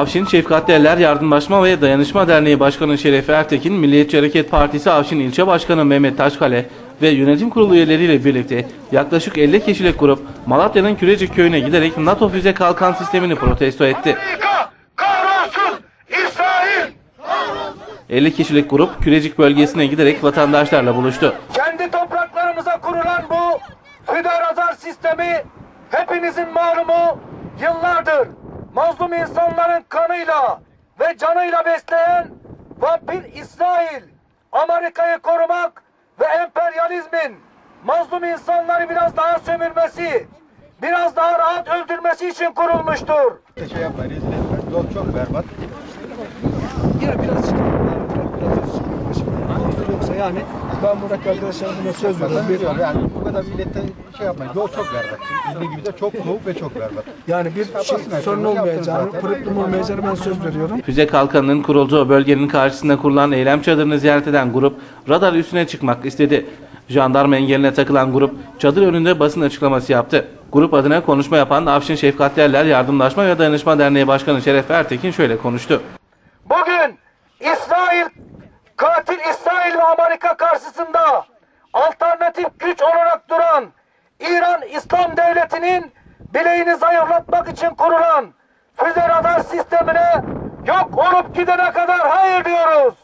Avşin Şefkatli Eller Yardımlaşma ve Dayanışma Derneği Başkanı Şerefi Ertekin, Milliyetçi Hareket Partisi Avşin İlçe Başkanı Mehmet Taşkale ve yönetim kurulu üyeleriyle birlikte yaklaşık 50 kişilik grup Malatya'nın Kürecik köyüne giderek NATO füze kalkan sistemini protesto etti. Amerika kahrolsun İsrail 50 kişilik grup Kürecik bölgesine giderek vatandaşlarla buluştu. kendi topraklarımıza kurulan bu füze radar sistemi hepinizin malumu yıllardır mazlum insanların kanıyla ve canıyla besleyen vampir İsrail Amerika'yı korumak ve emperyalizmin mazlum insanları biraz daha sömürmesi, biraz daha rahat öldürmesi için kurulmuştur. şey yapmayın. Yol çok berbat. Yine biraz biraz Yoksa yani ben buradaki arkadaşlarıma söz veriyorum. Yani kadar millette şey yapmayın. Yol çok berbat. Bizim gibi de çok soğuk ve çok berbat. yani bir şey, sorun olmayacağını, problem olmayacağını ben söz veriyorum. Füze kalkanının kurulduğu bölgenin karşısında kurulan eylem çadırını ziyaret eden grup radar üstüne çıkmak istedi. Jandarma engeline takılan grup çadır önünde basın açıklaması yaptı. Grup adına konuşma yapan Afşin Şefkatli Eller Yardımlaşma ve Dayanışma Derneği Başkanı Şeref Ertekin şöyle konuştu. Bugün İsrail, katil İsrail ve Amerika karşısında alternatif güç olarak duran İran İslam Devleti'nin bileğini zayıflatmak için kurulan füze radar sistemine yok olup gidene kadar hayır diyoruz.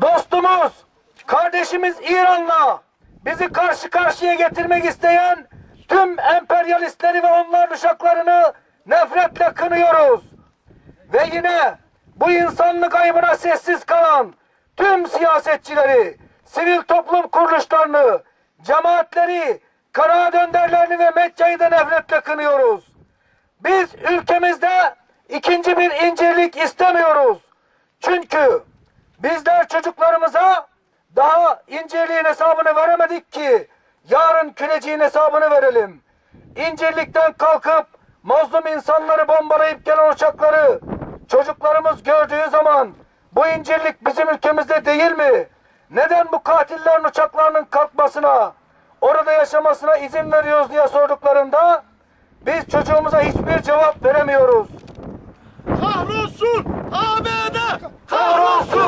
Dostumuz, kardeşimiz İran'la bizi karşı karşıya getirmek isteyen tüm emperyalistleri ve onların uşaklarını nefretle kınıyoruz. Ve yine bu insanlık ayıbına sessiz kalan tüm siyasetçileri, sivil toplum kuruluşlarını, cemaatleri, kara dönderlerini ve medyayı da nefretle kınıyoruz. Biz ülkemizde ikinci bir incirlik istemiyoruz. Çünkü bizler çocuklarımıza daha incirliğin hesabını veremedik ki yarın küreciğin hesabını verelim. İncirlikten kalkıp mazlum insanları bombalayıp gelen uçakları çocuklarımız gördüğü zaman bu incirlik bizim ülkemizde değil mi? Neden bu katillerin uçaklarının kalkmasına, orada yaşamasına izin veriyoruz diye sorduklarında biz çocuğumuza hiçbir cevap veremiyoruz. Kahrolsun ABD! Kahrolsun